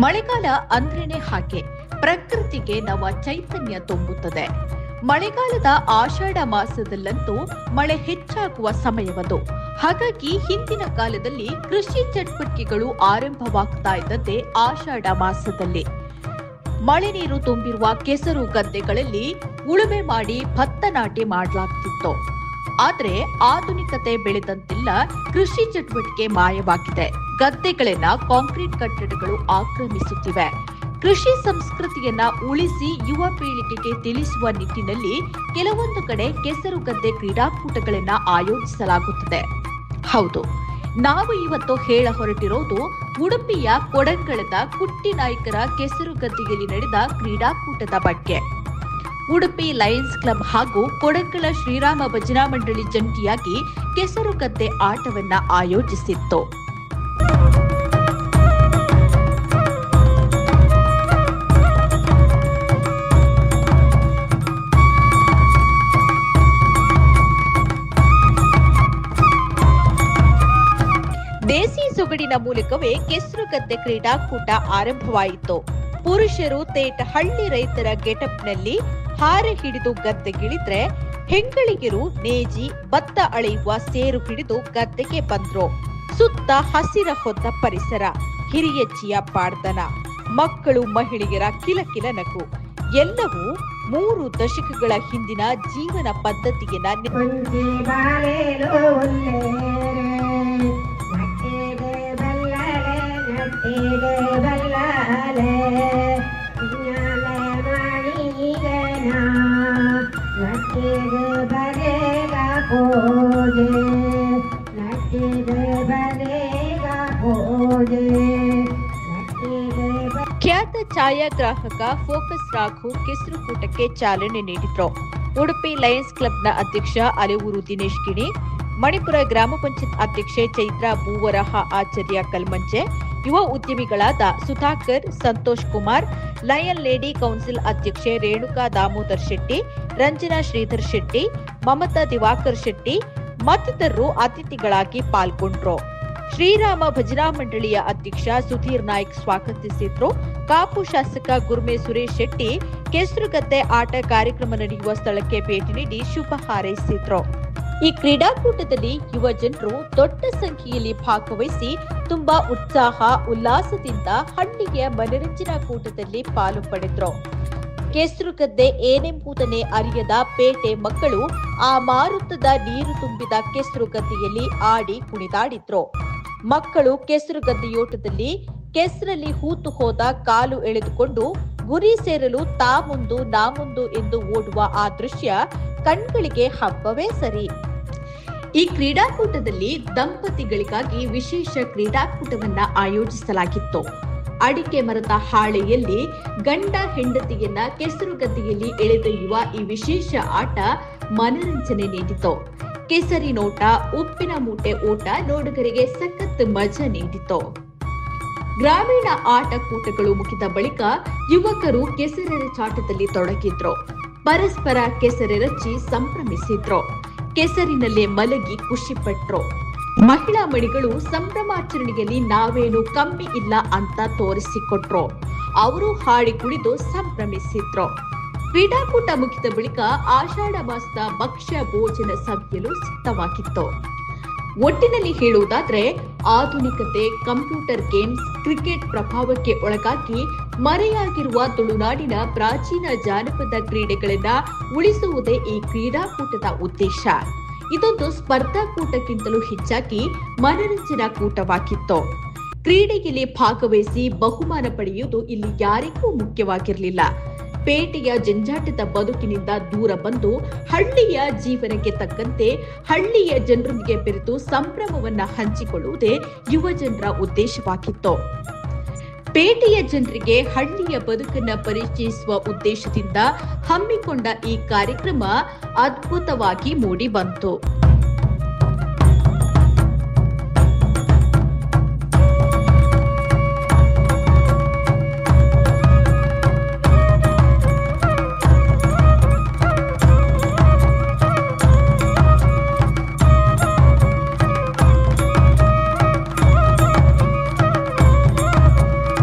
ಮಳೆಗಾಲ ಅಂದ್ರೇನೆ ಹಾಗೆ. ಪ್ರಕೃತಿಗೆ ನವ ಚೈತನ್ಯ ತುಂಬುತ್ತದೆ. ಮಳೆಗಾಲದ ಆಷಾಢ ಮಾಸದಲ್ಲಂತೂ ಮಳೆ ಹೆಚ್ಚಾಗುವ ಸಮಯವದು. ಹಾಗಾಗಿ ಹಿಂದಿನ ಕಾಲದಲ್ಲಿ ಕೃಷಿ ಚಟುವಟಿಕೆಗಳು ಆರಂಭವಾಗ್ತಾ ಇದ್ದಂತೆ ಆಷಾಢ ಮಾಸದಲ್ಲಿ. ಮಳೆ ನೀರು ತುಂಬಿರುವ ಕೆಸರು ಗದ್ದೆಗಳಲ್ಲಿ ಉಳುಮೆ ಮಾಡಿ ಭತ್ತ ನಾಟಿ ಮಾಡಲಾಗ್ತಿತ್ತು. ಆದರೆ ಆಧುನಿಕತೆ ಬೆಳೆದಂತೆಲ್ಲ ಕೃಷಿ ಚಟುವಟಿಕೆ ಮಾಯವಾಗಿದೆ. ಗದ್ದೆಗಳನ್ನ ಕಾಂಕ್ರೀಟ್ ಕಟ್ಟಡಗಳು ಆಕ್ರಮಿಸುತ್ತಿವೆ. ಕೃಷಿ ಸಂಸ್ಕೃತಿಯನ್ನ ಉಳಿಸಿ ಯುವ ಪೀಳಿಗೆಗೆ ತಿಳಿಸುವ ನಿಟ್ಟಿನಲ್ಲಿ ಕೆಲವೊಂದು ಕಡೆ ಕೆಸರು ಗದ್ದೆ ಕ್ರೀಡಾಕೂಟಗಳನ್ನ ಆಯೋಜಿಸಲಾಗುತ್ತದೆ. ಹೌದು, ನಾವು ಇವತ್ತು ಹೇಳ ಹೊರಟಿರೋದು ಉಡುಪಿಯ ಕೊಡಂಗಳದ ಕುಟ್ಟಿ ನಾಯಕರ ಕೆಸರು ಗದ್ದೆಯಲ್ಲಿ ನಡೆದ ಕ್ರೀಡಾಕೂಟದ ಬಗ್ಗೆ. ಉಡುಪಿ ಲಯನ್ಸ್ ಕ್ಲಬ್ ಹಾಗೂ ಕೊಡಂಗಳ ಶ್ರೀರಾಮ ಭಜನಾ ಮಂಡಳಿ ಜಂಟಿಯಾಗಿ ಕೆಸರು ಗದ್ದೆ ಆಟವನ್ನ ಆಯೋಜಿಸಿತ್ತು. ಸೊಗಡಿನ ಮೂಲಕವೇ ಕೆಸರು ಗದ್ದೆ ಕ್ರೀಡಾಕೂಟ ಆರಂಭವಾಯಿತು. ಪುರುಷರು ತೇಟ ಹಳ್ಳಿ ರೈತರ ಗೆಟಪ್ನಲ್ಲಿ ಹಾರ ಹಿಡಿದು ಗದ್ದೆಗಿಳಿದ್ರೆ ಹೆಂಗಳಿಗರು ನೇಜಿ ಭತ್ತ ಅಳೆಯುವ ಸೇರು ಹಿಡಿದು ಗದ್ದೆಗೆ ಬಂದ್ರು. ಸುತ್ತ ಹಸಿರ ಹೊತ್ತ ಪರಿಸರ ಹಿರಿಯಚ್ಚಿಯ ಪಾಡ್ದನ, ಮಕ್ಕಳು ಮಹಿಳೆಯರ ಕಿಲಕಿಲ ನಗು. ಎಲ್ಲವೂ ಮೂರು ದಶಕಗಳ ಹಿಂದಿನ ಜೀವನ ಪದ್ಧತಿಯನ್ನ ಖ್ಯಾತ ಛಾಯಾಗ್ರಾಹಕ ಫೋಕಸ್ ರಾಘು ಕೆಸರುಕೂಟಕ್ಕೆ ಚಾಲನೆ ನೀಡಿದ್ರು. ಉಡುಪಿ ಲಯನ್ಸ್ ಕ್ಲಬ್ನ ಅಧ್ಯಕ್ಷ ಅಲೆವೂರು ದಿನೇಶ್ ಗಿಣಿ ಮಣಿಪುರ ಗ್ರಾಮ ಪಂಚಾಯತ್ ಅಧ್ಯಕ್ಷೆ ಚೈತ್ರ ಭೂವರಹ, ಆಚಾರ್ಯ ಕಲ್ಮಂಚೆ, ಯುವ ಉದ್ಯಮಿಗಳಾದ Sudhakar, Santosh Kumar, lion lady council ಅಧ್ಯಕ್ಷೆ ರೇಣುಕಾ ದಾಮೋದರ್ ಶೆಟ್ಟಿ, ರಂಜನಾ ಶ್ರೀಧರ್ ಶೆಟ್ಟಿ, ಮಮತಾ ದಿವಾಕರ್ ಶೆಟ್ಟಿ ಮತ್ತಿತರರು ಅತಿಥಿಗಳಾಗಿ ಪಾಲ್ಗೊಂಡ್ರು. ಶ್ರೀರಾಮ ಭಜನಾ ಮಂಡಳಿಯ ಅಧ್ಯಕ್ಷ ಸುಧೀರ್ ನಾಯ್ಕ್ ಸ್ವಾಗತಿಸಿದ್ರು. ಕಾಪು ಶಾಸಕ ಗುರ್ಮೆ ಸುರೇಶ್ ಶೆಟ್ಟಿ, ಕೆಸರುಗದ್ದೆ ಆಟ ಕಾರ್ಯಕ್ರಮ ನಡೆಯುವ ಸ್ಥಳಕ್ಕೆ ಭೇಟಿ ನೀಡಿ ಶುಭ ಹಾರೈಸಿದ್ರು. ಈ ಕ್ರೀಡಾಕೂಟದಲ್ಲಿ ಯುವ ಜನರು ದೊಡ್ಡ ಸಂಖ್ಯೆಯಲ್ಲಿ ಭಾಗವಹಿಸಿ ತುಂಬಾ ಉತ್ಸಾಹ, ಉಲ್ಲಾಸದಿಂದ ಹಣ್ಣಿಗೆ ಮನರಂಜನಾ ಕೂಟದಲ್ಲಿ ಪಾಲು ಪಡೆದ್ರು. ಕೆಸರು ಗದ್ದೆ ಏನೆಂಬುದನ್ನೇ ಅರಿಯದ ಪೇಟೆ ಮಕ್ಕಳು ಆ ಮಾರುತದ ನೀರು ತುಂಬಿದ ಕೆಸರು ಗದ್ದೆಯಲ್ಲಿ ಆಡಿ ಕುಣಿದಾಡಿದ್ರು. ಮಕ್ಕಳು ಕೆಸರು ಗದ್ದೆಯೋಟದಲ್ಲಿ ಕೆಸರಲ್ಲಿ ಹೂತು ಹೋದ ಕಾಲು ಎಳೆದುಕೊಂಡು ಗುರಿ ಸೇರಲು ತಾ ಮುಂದು ನಾ ಮುಂದು ಎಂದು ಓಡುವ ಆ ದೃಶ್ಯ ಕಣ್ಗಳಿಗೆ ಹಬ್ಬವೇ ಸರಿ. ಈ ಕ್ರೀಡಾಕೂಟದಲ್ಲಿ ದಂಪತಿಗಳಿಗಾಗಿ ವಿಶೇಷ ಕ್ರೀಡಾಕೂಟವನ್ನ ಆಯೋಜಿಸಲಾಗಿತ್ತು. ಅಡಿಕೆ ಮರದ ಹಾಳೆಯಲ್ಲಿ ಗಂಡ ಹೆಂಡತಿಯನ್ನ ಕೆಸರುಗದ್ದೆಯಲ್ಲಿ ಎಳೆದೊಯ್ಯುವ ಈ ವಿಶೇಷ ಆಟ ಮನರಂಜನೆ ನೀಡಿತು. ಕೆಸರಿ ನೋಟ, ಉಪ್ಪಿನ ಮೂಟೆ ಓಟ ನೋಡುಗರಿಗೆ ಸಖತ್ ಮಜಾ ನೀಡಿತು. ಗ್ರಾಮೀಣ ಆಟಕೂಟಗಳು ಮುಗಿದ ಬಳಿಕ ಯುವಕರು ಕೆಸರೆರಚಾಟದಲ್ಲಿ ತೊಡಗಿದ್ರು. ಪರಸ್ಪರ ಕೆಸರೆರಚಿ ಸಂಭ್ರಮಿಸಿದ್ರು. ಕೆಸರಿನಲ್ಲೇ ಮಲಗಿ ಖುಷಿಪಟ್ರು ಮಹಿಳಾ ಮಣಿಗಳು ಸಂಭ್ರಮಾಚರಣೆಯಲ್ಲಿ ನಾವೇನು ಕಮ್ಮಿ ಇಲ್ಲ ಅಂತ ತೋರಿಸಿಕೊಟ್ರು. ಅವರು ಹಾಡಿ ಕುಡಿದು ಸಂಭ್ರಮಿಸಿದ್ರು. ಕ್ರೀಡಾಕೂಟ ಮುಗಿದ ಬಳಿಕ ಆಷಾಢ ಮಾಸದ ಭಕ್ಷ್ಯ ಭೋಜನ ಸಭೆಯಲು ಸಿದ್ಧವಾಗಿತ್ತು. ಒಟ್ಟಿನಲ್ಲಿ ಹೇಳುವುದಾದ್ರೆ ಆಧುನಿಕತೆ, ಕಂಪ್ಯೂಟರ್ ಗೇಮ್ಸ್, ಕ್ರಿಕೆಟ್ ಪ್ರಭಾವಕ್ಕೆ ಒಳಗಾಗಿ ಮರೆಯಾಗಿರುವ ತುಳುನಾಡಿನ ಪ್ರಾಚೀನ ಜಾನಪದ ಕ್ರೀಡೆಗಳನ್ನ ಉಳಿಸುವುದೇ ಈ ಕ್ರೀಡಾಕೂಟದ ಉದ್ದೇಶ. ಇದೊಂದು ಸ್ಪರ್ಧಾಕೂಟಕ್ಕಿಂತಲೂ ಹೆಚ್ಚಾಗಿ ಮನರಂಜನಾ ಕೂಟವಾಗಿತ್ತು. ಕ್ರೀಡೆಯಲ್ಲಿ ಭಾಗವಹಿಸಿ ಬಹುಮಾನ ಪಡೆಯುವುದು ಇಲ್ಲಿ ಯಾರಿಗೂ ಮುಖ್ಯವಾಗಿರಲಿಲ್ಲ. ಪೇಟೆಯ ಜಂಜಾಟದ ಬದುಕಿನಿಂದ ದೂರ ಬಂದು ಹಳ್ಳಿಯ ಜೀವನಕ್ಕೆ ತಕ್ಕಂತೆ ಹಳ್ಳಿಯ ಜನರೊಂದಿಗೆ ಬೆರೆತು ಸಂಭ್ರಮವನ್ನ ಹಂಚಿಕೊಳ್ಳುವುದೇ ಯುವಜನರ ಉದ್ದೇಶವಾಗಿತ್ತು. ಪೇಟೆಯ ಜನರಿಗೆ ಹಳ್ಳಿಯ ಬದುಕನ್ನ ಪರಿಚಯಿಸುವ ಉದ್ದೇಶದಿಂದ ಹಮ್ಮಿಕೊಂಡ ಈ ಕಾರ್ಯಕ್ರಮ ಅದ್ಭುತವಾಗಿ ಮೂಡಿ ಬಂತು.